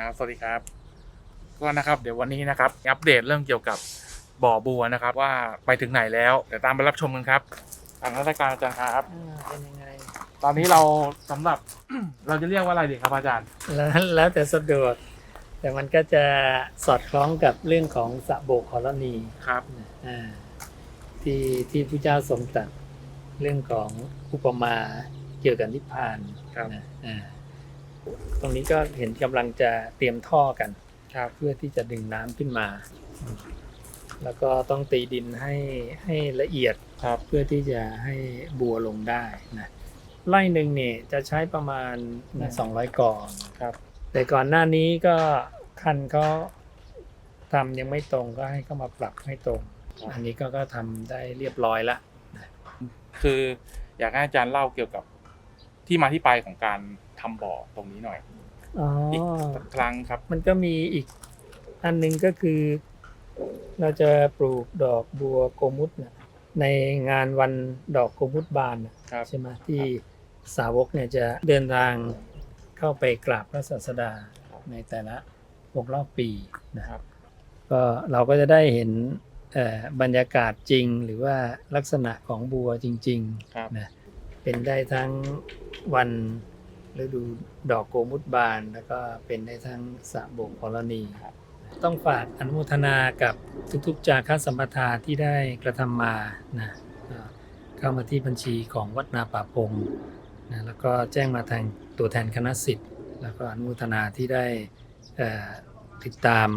ครับสวัสดีครับ ก็นะครับ เดี๋ยววันนี้นะครับ อัปเดตเรื่องเกี่ยวกับบ่อบัวนะครับ ว่าไปถึงไหนแล้วเดี๋ยวตามไปรับชมกันครับทางราชการอาจารย์ครับ อ่าเป็นยังไง ตอนนี้เราสำหรับ เราจะเรียกว่าอะไรดีครับอาจารย์แล้วแล้วแต่สะดวก แต่มันก็จะสอดคล้องกับเรื่องของสะโบกกรณีครับ อ่าที่ที่พระเจ้าทรงตรัสเรื่องของอุปมาเกี่ยวกับนิพพานครับ นะอ่า ตรงนี้ก็เห็นกำลังจะเตรียมท่อกันครับเพื่อที่จะดึงน้ำขึ้นมา แล้วก็ต้องตีดินให้ให้ละเอียดครับเพื่อที่จะให้บัวลงได้นะไร่หนึ่งเนี่ยจะใช้ประมาณสองร้อยก่อนครับ แต่ก่อนหน้านี้ก็คันเขาทำยังไม่ตรงก็ให้เขามาปรับให้ตรง อันนี้ก็ก็ทำได้เรียบร้อยละคืออยากให้อาจารย์เล่าเกี่ยวกับที่มาที่ไปของการ ทำบ่อตรงนี้หน่อยอ๋ออีกสักครั้งครับ มันก็มีอีกอันหนึงก็คือ เราจะปลูกดอกบัวโกมุตนะในงานวันดอกโกมุตบานน่ะครับ ใช่ไหมที่สาวกเนี่ยจะเดินทางเข้าไปกราบพระศาสดาในแต่ละวงรอบปีนะครับก็เราก็จะได้เห็นเอ่อบรรยากาศจริงหรือว่าลักษณะของบัวจริงครับ ๆนะเป็นได้ทั้งวัน ฤดูดอกโกมุตบาน แล้วก็เป็นได้ทั้งสระโบกกรณีต้องฝากอนุโมทนากับทุกๆ จาค่าสัมปทาที่ได้กระทำมานะเอ่อเข้ามาที่บัญชีของวัดนาป่าพงนะแล้วก็แจ้งมาทางตัวแทนคณะสิทธิ์แล้วก็อนุโมทนาที่ได้เอ่อติดตาม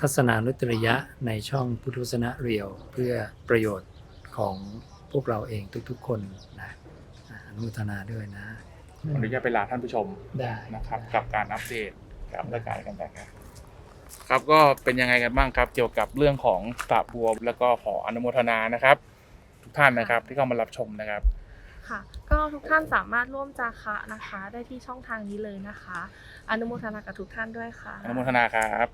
ทัศนานุตริยะในช่องพุทธศนะเรียวเพื่อประโยชน์ของพวกเราเองทุกๆคนนะอ่าอนุโมทนาด้วยนะ วันนี้จะไปลาท่านผู้ชมได้นะครับ กับการอัปเดตกับรายการกันนะครับ ครับก็เป็นยังไงกันบ้างครับ เกี่ยวกับเรื่องของสระบัวแล้วก็ขออนุโมทนานะครับ ทุกท่านนะครับที่เข้ามารับชมนะครับค่ะก็ทุกท่านสามารถร่วมจาคะนะคะ ได้ที่ช่องทางนี้เลยนะคะ อนุโมทนากับทุกท่านด้วยค่ะ อนุโมทนาครับ